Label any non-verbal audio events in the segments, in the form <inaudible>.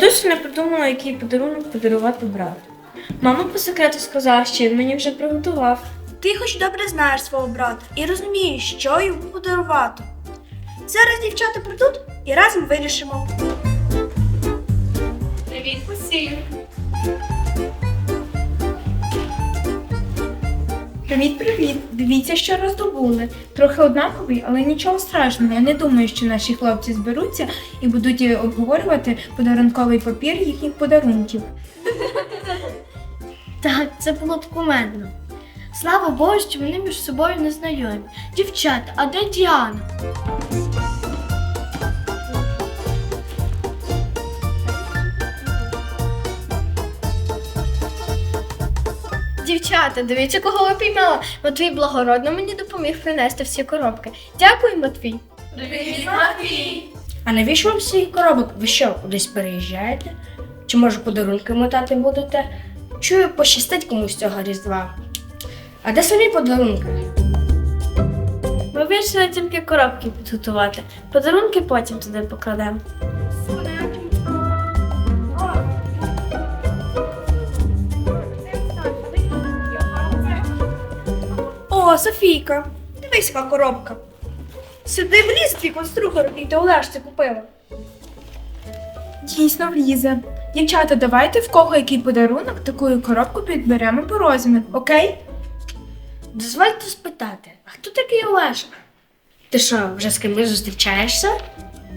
Досі не придумала, який подарунок подарувати брату. Мама по секрету сказала, що він мені вже приготував. Ти хоч добре знаєш свого брата і розумієш, що йому подарувати. Зараз дівчата прийдуть і разом вирішимо. Привіт, усім! Привіт, привіт! Дивіться, що роздобули. Трохи однакові, але нічого страшного. Я не думаю, що наші хлопці зберуться і будуть е, обговорювати подарунковий папір їхніх подарунків. <laughs> Так, це було б кумедно. Слава Богу, що вони між собою не знайомі. Дівчата, а де Діана? Дівчата, дивіться, кого ви піймала. Матвій благородно мені допоміг принести всі коробки. Дякую, Матвій. А навіщо вам всі коробок? Ви що, кудись переїжджаєте? Чи може подарунки мотати будете? Чую, пощастить комусь цього різдва. А де самі подарунки? Ми вирішили тільки коробки підготувати. Подарунки потім туди покладемо. О, Софійка, дивись, яка коробка. Сюди вліз твій конструктор, який ти Олежці купила. Дійсно влізе. Дівчата, давайте в кого який подарунок, таку коробку підберемо по розміру, окей? Дозвольте спитати, а хто такий Олешка? Ти що, вже з кимось зустрічаєшся?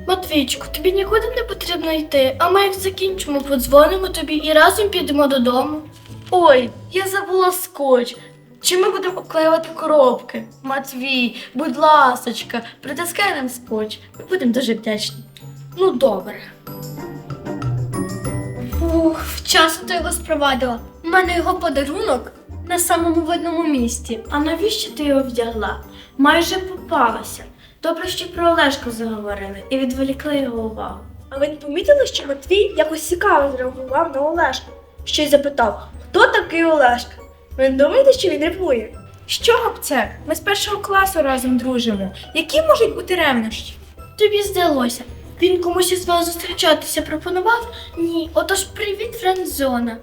Матвійчику, тобі нікуди не потрібно йти, а ми як закінчимо, подзвонимо тобі і разом підемо додому. Ой, я забула скотч. Чи ми будемо обклеювати коробки? Матвій, будь ласочка, притискай нам скотч. Ми будемо дуже вдячні. Ну, добре. Ух, вчасно ти його спровадила. У мене його подарунок на самому видному місці. А навіщо ти його вдягла? Майже попалася. Добре, що про Олешку заговорили і відволікли його увагу. А ви не помітили, що Матвій якось цікаво зреагував на Олешка? Ще й запитав, хто такий Олешка? Ви не думаєте, що він ревнує? Чого б це? Ми з першого класу разом дружимо. Які можуть бути ревнощі? Тобі здалося. Він комусь із вас зустрічатися пропонував? Ні, отож привіт, френдзона.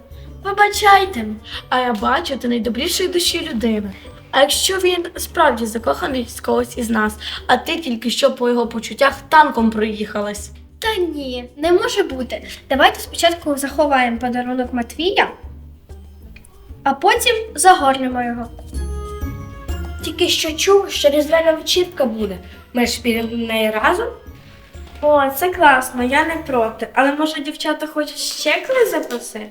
Вибачайте. А я бачу, ти найдобрішої душі людина. А якщо він справді закоханий з когось із нас, а ти тільки що по його почуттях танком проїхалась. Та ні, не може бути. Давайте спочатку заховаємо подарунок Матвія, а потім загорнемо його. Тільки що чув, що різдвяна вечірка буде. Ми ж підемо на неї разом. О, це класно, я не проти. Але може дівчата хочуть ще коли запросити?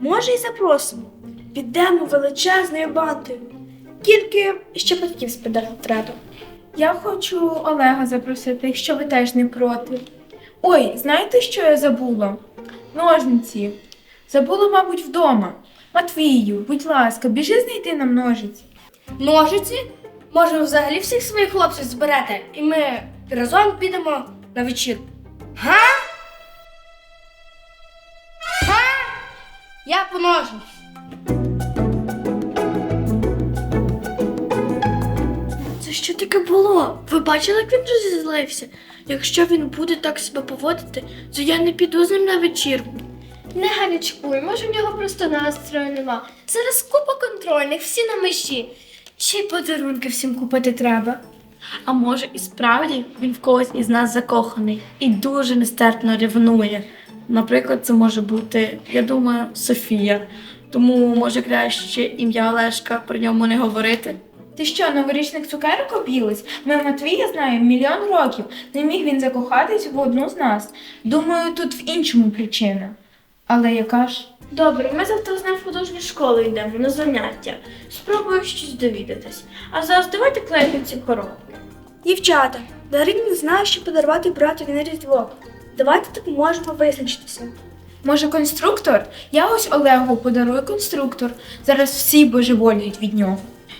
Може, й запросимо. Підемо величезною бандою. Тільки ще батьків спитати треба. Я хочу Олега запросити, якщо ви теж не проти. Ой, знаєте, що я забула? Ножниці. Забула, мабуть, вдома. Матвію, будь ласка, біжи знайти нам ножиці. Ножиці? Може, взагалі всіх своїх хлопців зберете, і ми разом підемо на вечірку. Га? Га? Я по ножниці. Це що таке було? Ви бачили, як він розізлився? Якщо він буде так себе поводити, то я не піду з ним на вечірку. Не гарячкуй, може в нього просто настрою нема. Зараз купа контрольних, всі на межі. Ще й подарунки всім купити треба. А може і справді він в когось із нас закоханий і дуже нестерпно ревнує. Наприклад, це може бути, я думаю, Софія. Тому може краще ім'я Олешка про ньому не говорити. Ти що, новорічних цукерок об'їлась? Ми Матвія знаємо мільйон років. Не міг він закохатись в одну з нас. Думаю, тут в іншому причина. Але яка ж? Добре, ми завтра з ним в художню школу йдемо на заняття. Спробую щось довідатись. А зараз давайте клеїти ці коробки. Дівчата, Дарин не знає, що подарувати братові на Різдво. Давайте допоможемо визначитися. Може, конструктор? Я ось Олегу подарую конструктор. Зараз всі божеволіють від нього.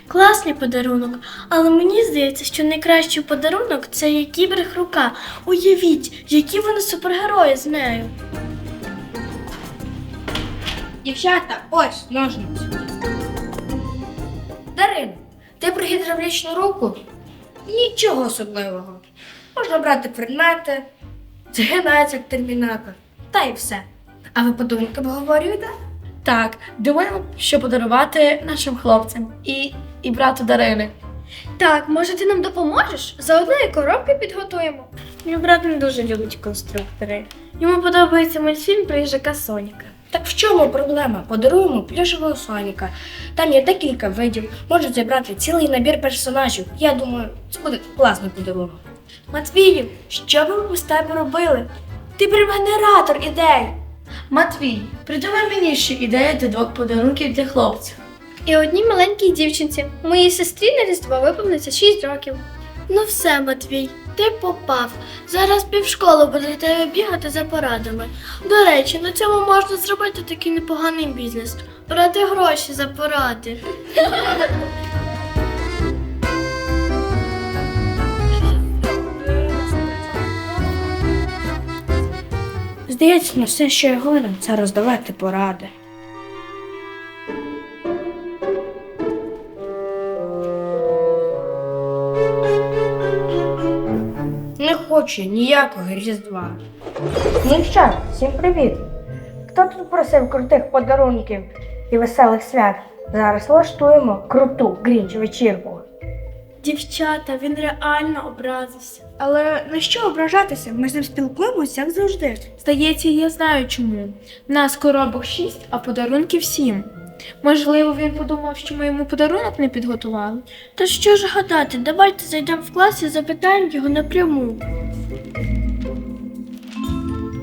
Класний подарунок, але мені здається, що найкращий подарунок це є кіберхрука. Уявіть, які вони супергерої з нею. Дівчата, ось ножниці. Дарин, ти про гідравлічну руку? Нічого особливого. Можна брати предмети, згинається як термінатор. та й все. А ви подарунки обговорюєте? Так, думаємо, що подарувати нашим хлопцям і, і брату Дарини. Так, може ти нам допоможеш? Заодно і коробки підготуємо. Мій брат не дуже любить конструктори. Йому подобається мультфільм про їжака Соніка. Так в чому проблема? Подаруємо плюшевого соніка. Там є декілька видів, можуть зібрати цілий набір персонажів. Я думаю, це буде класний подарунок. Матвію, що би ми без тебе робили? Ти прям генератор ідей. Матвій, придумай мені ще ідею для двох подарунків для хлопців. І одній маленькій дівчинці. Моїй сестрі на Різдво виповниться 6 років. Ну все, Матвій, ти попав. Зараз півшколи буде тебе бігати за порадами. До речі, на цьому можна зробити такий непоганий бізнес. Брати гроші за поради. Здається, на все, що я годен, це роздавати поради. Не хочу ніякого різдва. Ну що, всім привіт! Хто тут просив крутих подарунків і веселих свят? Зараз влаштуємо круту грінч вечірку. Дівчата, він реально образився. Але на що ображатися? Ми з ним спілкуємося, як завжди. Здається, я знаю чому. Нас коробок шість, а подарунків сім. Можливо, він подумав, що ми йому подарунок не підготували. Та що ж гадати, давайте зайдемо в клас і запитаємо його напряму.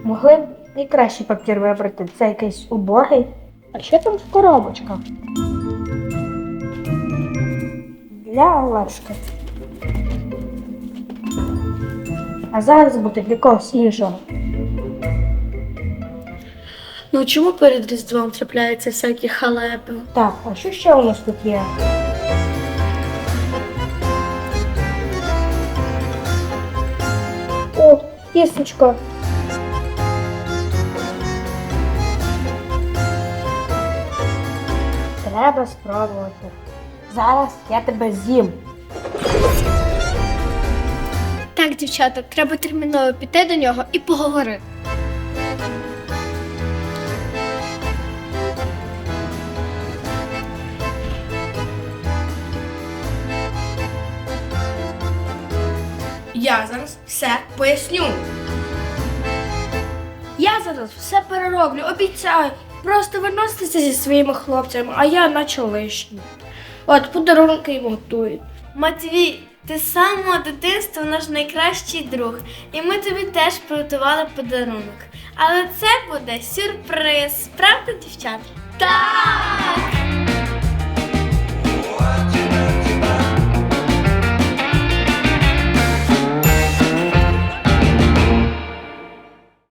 Могли б і кращий папір вибрати. Це якийсь убогий. А що там в коробочках? Для Олешки. А зараз буде для когось іншого. Ну чому перед Різдвом трапляються всякі халепи? Так, а що ще у нас тут є? О, кісточка. Треба спробувати. Зараз я тебе з'їм. Так, дівчата, треба терміново піти до нього і поговорити. Я зараз все поясню. Я зараз все перероблю, обіцяю. Просто виноситеся зі своїми хлопцями, а я наче лишній. От подарунки їм готують. Матвій, ти з самого дитинства наш найкращий друг, і ми тобі теж приготували подарунок. Але це буде сюрприз, правда, дівчата? Так!